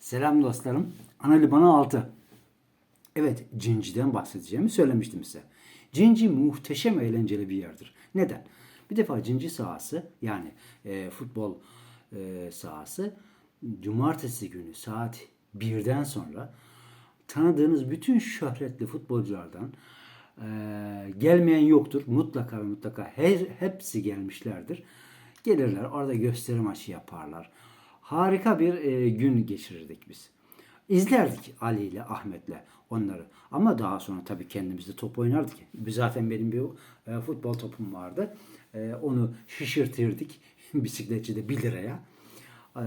Selam dostlarım. Anali bana 6. Evet, Cinci'den bahsedeceğimi söylemiştim size. Cinci muhteşem eğlenceli bir yerdir. Neden? Bir defa Cinci sahası yani e, futbol e, sahası cumartesi günü saat 1'den sonra tanıdığınız bütün şöhretli futbolculardan e, gelmeyen yoktur. Mutlaka ve mutlaka her, hepsi gelmişlerdir. Gelirler orada gösteri maçı yaparlar. Harika bir e, gün geçirirdik biz. İzlerdik Ali ile Ahmet'le onları. Ama daha sonra tabii kendimiz de top oynardık. Zaten benim bir e, futbol topum vardı. E, onu şişirtirdik bisikletçide 1 liraya. E,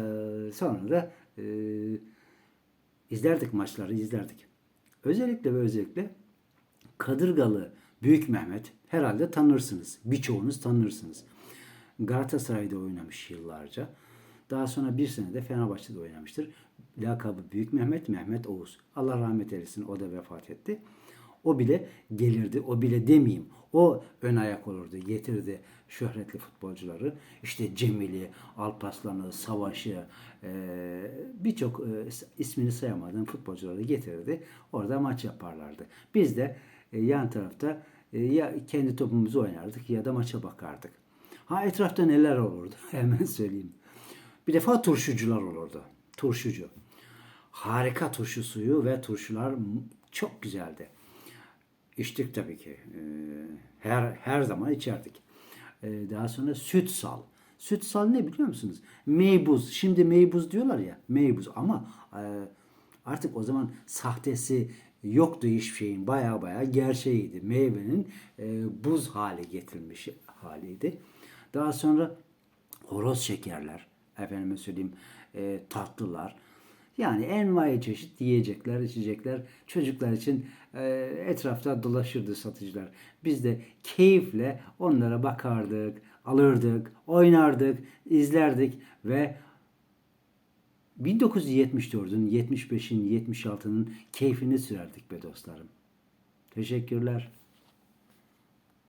sonra da e, izlerdik maçları izlerdik. Özellikle ve özellikle Kadırgalı Büyük Mehmet herhalde tanırsınız. Birçoğunuz tanırsınız. Galatasaray'da oynamış yıllarca. Daha sonra bir sene de Fenerbahçe'de oynamıştır. Lakabı Büyük Mehmet, Mehmet Oğuz. Allah rahmet eylesin o da vefat etti. O bile gelirdi, o bile demeyeyim. O ön ayak olurdu, getirdi şöhretli futbolcuları. İşte Cemil'i, Alpaslan'ı, Savaş'ı, birçok ismini sayamadığım futbolcuları getirdi. Orada maç yaparlardı. Biz de yan tarafta ya kendi topumuzu oynardık ya da maça bakardık. Ha etrafta neler olurdu hemen söyleyeyim. Bir defa turşucular olurdu. Turşucu. Harika turşu suyu ve turşular çok güzeldi. İçtik tabii ki. Ee, Her her zaman içerdik. Ee, Daha sonra süt sal. Süt sal ne biliyor musunuz? Meybuz. Şimdi meybuz diyorlar ya. Meybuz ama e, artık o zaman sahtesi yoktu hiçbir şeyin. Baya baya gerçeğiydi. Meyvenin e, buz hale getirilmiş haliydi. Daha sonra horoz şekerler, efendime söyleyeyim e, tatlılar. Yani envai çeşit yiyecekler, içecekler çocuklar için e, etrafta dolaşırdı satıcılar. Biz de keyifle onlara bakardık, alırdık, oynardık, izlerdik ve 1974'ün, 75'in, 76'nın keyfini sürerdik be dostlarım. Teşekkürler.